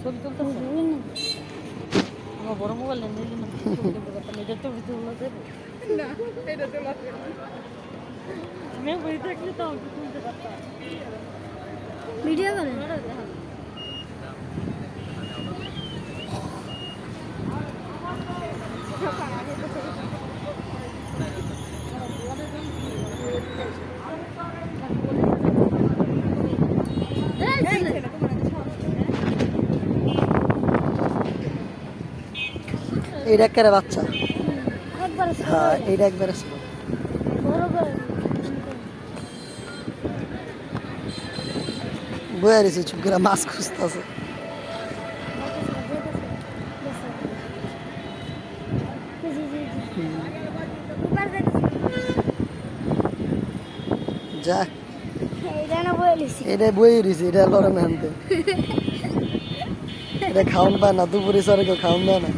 ছবি তুলতেছে আমার বড় মোবাইল নেই নিলি না এটা ছবি তুলতে দেবে না এটা তো লাগবে বই থাকলে তো আমাকে তুলতে পারতাম ভিডিও এইটা একেবারে বাচ্চা। হ্যাঁ এইটা একবারে বয়ে রয়েছে চুপ করে মাছ খুঁজতেছে। যাক। এটা বয়ে রয়েছে এটা লড়ে না আনতে। এটা খাওয়ান পায় না দুপুরে সরে কেউ খাওয়ান দেয় না।